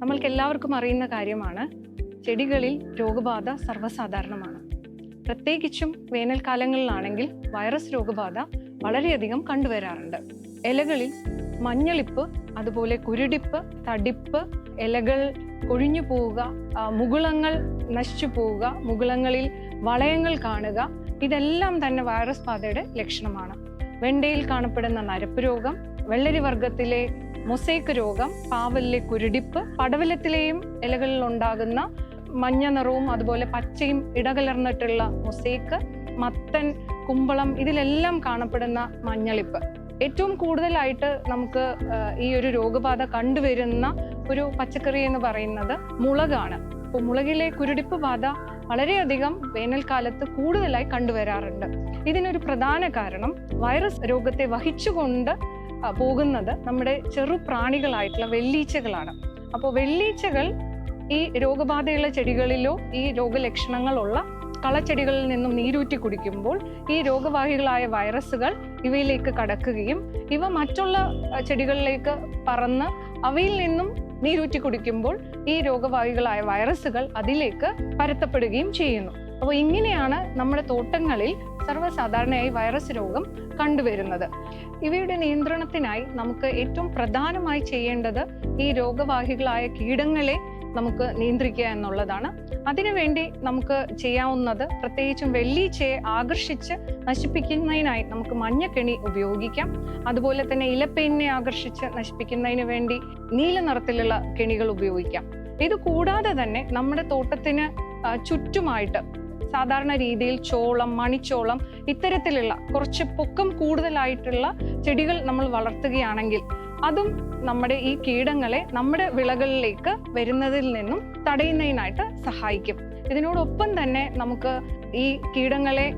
നമ്മൾക്ക് എല്ലാവർക്കും അറിയുന്ന കാര്യമാണ് ചെടികളിൽ രോഗബാധ സർവസാധാരണമാണ്. പ്രത്യേകിച്ചും വേനൽക്കാലങ്ങളിലാണെങ്കിൽ വൈറസ് രോഗബാധ വളരെയധികം കണ്ടുവരാറുണ്ട്. ഇലകളിൽ മഞ്ഞളിപ്പ് അതുപോലെ കുരുടിപ്പ് തടിപ്പ് ഇലകൾ കൊഴിഞ്ഞു പോവുക മുകുളങ്ങൾ നശിച്ചു പോവുക മുകുളങ്ങളിൽ വളയങ്ങൾ കാണുക ഇതെല്ലാം തന്നെ വൈറസ് ബാധയുടെ ലക്ഷണമാണ്. വെണ്ടയിൽ കാണപ്പെടുന്ന നരപ്പ് രോഗം വെള്ളരി വർഗത്തിലെ മൊസൈക്ക് രോഗം പാവലിലെ കുരുടിപ്പ് പടവലത്തിലെയും ഇലകളിൽ ഉണ്ടാകുന്ന മഞ്ഞ നിറവും അതുപോലെ പച്ചയും ഇടകലർന്നിട്ടുള്ള മൊസൈക്ക് മത്തൻ കുമ്പളം ഇതിലെല്ലാം കാണപ്പെടുന്ന മഞ്ഞളിപ്പ്. ഏറ്റവും കൂടുതലായിട്ട് നമുക്ക് ഈ ഒരു രോഗബാധ കണ്ടുവരുന്ന ഒരു പച്ചക്കറി എന്ന് പറയുന്നത് മുളകാണ്. അപ്പോൾ മുളകിലെ കുരുടിപ്പ് ബാധ വളരെയധികം വേനൽക്കാലത്ത് കൂടുതലായി കണ്ടുവരാറുണ്ട്. ഇതിനൊരു പ്രധാന കാരണം വൈറസ് രോഗത്തെ വഹിച്ചുകൊണ്ട് പോകുന്നത് നമ്മുടെ ചെറു പ്രാണികളായിട്ടുള്ള വെള്ളീച്ചകളാണ്. അപ്പോൾ വെള്ളീച്ചകൾ ഈ രോഗബാധയുള്ള ചെടികളിലോ ഈ രോഗലക്ഷണങ്ങളുള്ള കളച്ചെടികളിൽ നിന്നും നീരൂറ്റി കുടിക്കുമ്പോൾ ഈ രോഗവാഹികളായ വൈറസുകൾ ഇവയിലേക്ക് കടക്കുകയും ഇവ മറ്റുള്ള ചെടികളിലേക്ക് പറന്ന് അവയിൽ നിന്നും നീരൂറ്റി കുടിക്കുമ്പോൾ ഈ രോഗവാഹികളായ വൈറസുകൾ അതിലേക്ക് പരത്തപ്പെടുകയും ചെയ്യുന്നു. അപ്പോൾ ഇങ്ങനെയാണ് നമ്മുടെ തോട്ടങ്ങളിൽ സർവസാധാരണയായി വൈറസ് രോഗം കണ്ടുവരുന്നത്. ഇവയുടെ നിയന്ത്രണത്തിനായി നമുക്ക് ഏറ്റവും പ്രധാനമായി ചെയ്യേണ്ടത് ഈ രോഗവാഹികളായ കീടങ്ങളെ നമുക്ക് നിയന്ത്രിക്കുക എന്നുള്ളതാണ്. അതിനുവേണ്ടി നമുക്ക് ചെയ്യാവുന്നത് പ്രത്യേകിച്ചും വെള്ളീച്ചയെ ആകർഷിച്ച് നശിപ്പിക്കുന്നതിനായി നമുക്ക് മഞ്ഞക്കെണി ഉപയോഗിക്കാം. അതുപോലെ തന്നെ ഇലപ്പേനിനെ ആകർഷിച്ച് നശിപ്പിക്കുന്നതിന് വേണ്ടി നീല നിറത്തിലുള്ള കെണികൾ ഉപയോഗിക്കാം. ഇത് കൂടാതെ തന്നെ നമ്മുടെ തോട്ടത്തിന് ചുറ്റുമായിട്ട് സാധാരണ രീതിയിൽ ചോളം മണിച്ചോളം ഇത്തരത്തിലുള്ള കുറച്ച് പൊക്കം കൂടുതലായിട്ടുള്ള ചെടികൾ നമ്മൾ വളർത്തുകയാണെങ്കിൽ അതും നമ്മുടെ ഈ കീടങ്ങളെ നമ്മുടെ വിളകളിലേക്ക് വരുന്നതിൽ നിന്നും തടയുന്നതിനായിട്ട് സഹായിക്കും. ഇതിനോടൊപ്പം തന്നെ നമുക്ക് ഈ കീടങ്ങളെ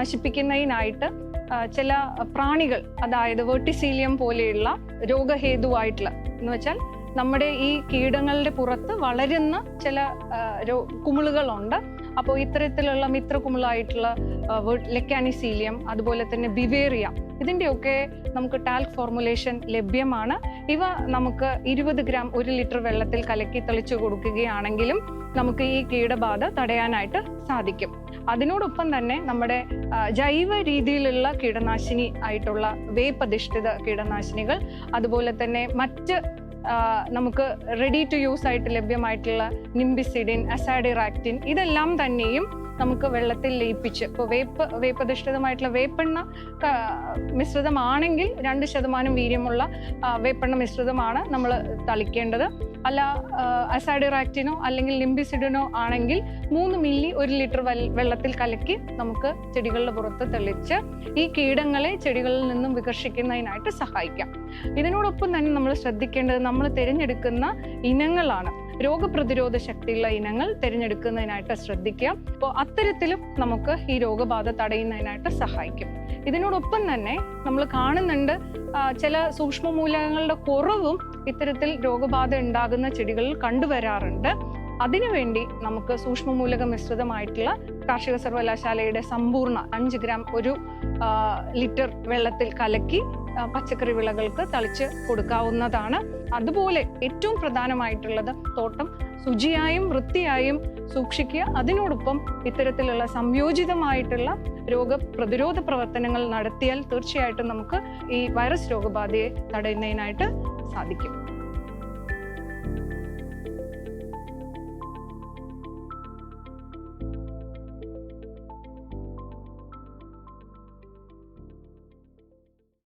നശിപ്പിക്കുന്നതിനായിട്ട് ചില പ്രാണികൾ അതായത് വെർട്ടിസീലിയം പോലെയുള്ള രോഗഹേതുവായിട്ടുള്ള എന്ന് വെച്ചാൽ നമ്മുടെ ഈ കീടങ്ങളുടെ പുറത്ത് വളരുന്ന ചില കുമിളുകളുണ്ട്. അപ്പോൾ ഇത്തരത്തിലുള്ള മിത്രകുമിളായിട്ടുള്ള ലെക്കാനിസീലിയം അതുപോലെ തന്നെ ബിവേറിയ ഇതിന്റെയൊക്കെ നമുക്ക് ടാൽക് ഫോർമുലേഷൻ ലഭ്യമാണ്. ഇവ നമുക്ക് ഇരുപത് ഗ്രാം ഒരു ലിറ്റർ വെള്ളത്തിൽ കലക്കി തെളിച്ചു കൊടുക്കുകയാണെങ്കിലും നമുക്ക് ഈ കീടബാധ തടയാനായിട്ട് സാധിക്കും. അതിനോടൊപ്പം തന്നെ നമ്മുടെ ജൈവ രീതിയിലുള്ള കീടനാശിനി ആയിട്ടുള്ള വേപ്പധിഷ്ഠിത കീടനാശിനികൾ അതുപോലെ തന്നെ മറ്റ് നമുക്ക് റെഡി ടു യൂസ് ആയിട്ട് ലഭ്യമായിട്ടുള്ള നിംബിസിഡിൻ അസാഡിറാക്റ്റിൻ ഇതെല്ലാം തന്നെയും നമുക്ക് വെള്ളത്തിൽ ലയിപ്പിച്ച് ഇപ്പോൾ വേപ്പ് വേപ്പധിഷ്ഠിതമായിട്ടുള്ള വേപ്പെണ്ണ മിശ്രിതമാണെങ്കിൽ രണ്ട് ശതമാനം വീര്യമുള്ള വേപ്പെണ്ണ മിശ്രിതമാണ് നമ്മൾ തളിക്കേണ്ടത്. അല്ല അസാഡിറാക്റ്റിനോ അല്ലെങ്കിൽ ലിംബിസിഡിനോ ആണെങ്കിൽ മൂന്ന് മില്ലി ഒരു ലിറ്റർ വെള്ളത്തിൽ കലക്കി നമുക്ക് ചെടികളുടെ പുറത്ത് തെളിച്ച് ഈ കീടങ്ങളെ ചെടികളിൽ നിന്നും വികർഷിക്കുന്നതിനായിട്ട് സഹായിക്കാം. ഇതിനോടൊപ്പം തന്നെ നമ്മൾ ശ്രദ്ധിക്കേണ്ടത് നമ്മൾ തിരഞ്ഞെടുക്കുന്ന ഇനങ്ങളാണ്. രോഗപ്രതിരോധ ശക്തിയുള്ള ഇനങ്ങൾ തിരഞ്ഞെടുക്കുന്നതിനായിട്ട് ശ്രദ്ധിക്കുക. അപ്പോൾ അത്തരത്തിലും നമുക്ക് ഈ രോഗബാധ തടയുന്നതിനായിട്ട് സഹായിക്കും. ഇതിനോടൊപ്പം തന്നെ നമ്മൾ കാണുന്നുണ്ട് ചില സൂക്ഷ്മ മൂലകങ്ങളുടെ കുറവും ഇത്തരത്തിൽ രോഗബാധ ഉണ്ടാകുന്ന ചെടികളിൽ കണ്ടുവരാറുണ്ട്. അതിനുവേണ്ടി നമുക്ക് സൂക്ഷ്മമൂലക മിശ്രിതമായിട്ടുള്ള കാർഷിക സർവകലാശാലയുടെ സമ്പൂർണ അഞ്ച് ഗ്രാം ഒരു ലിറ്റർ വെള്ളത്തിൽ കലക്കി പച്ചക്കറി വിളകൾക്ക് തളിച്ച് കൊടുക്കാവുന്നതാണ്. അതുപോലെ ഏറ്റവും പ്രധാനമായിട്ടുള്ളത് തോട്ടം ശുചിയായും വൃത്തിയായും സൂക്ഷിക്കുക. അതിനോടൊപ്പം ഇത്തരത്തിലുള്ള സംയോജിതമായിട്ടുള്ള രോഗപ്രതിരോധ പ്രവർത്തനങ്ങൾ നടത്തിയാൽ തീർച്ചയായിട്ടും നമുക്ക് ഈ വൈറസ് രോഗബാധയെ തടയുന്നതിനായിട്ട് സാധിക്കും.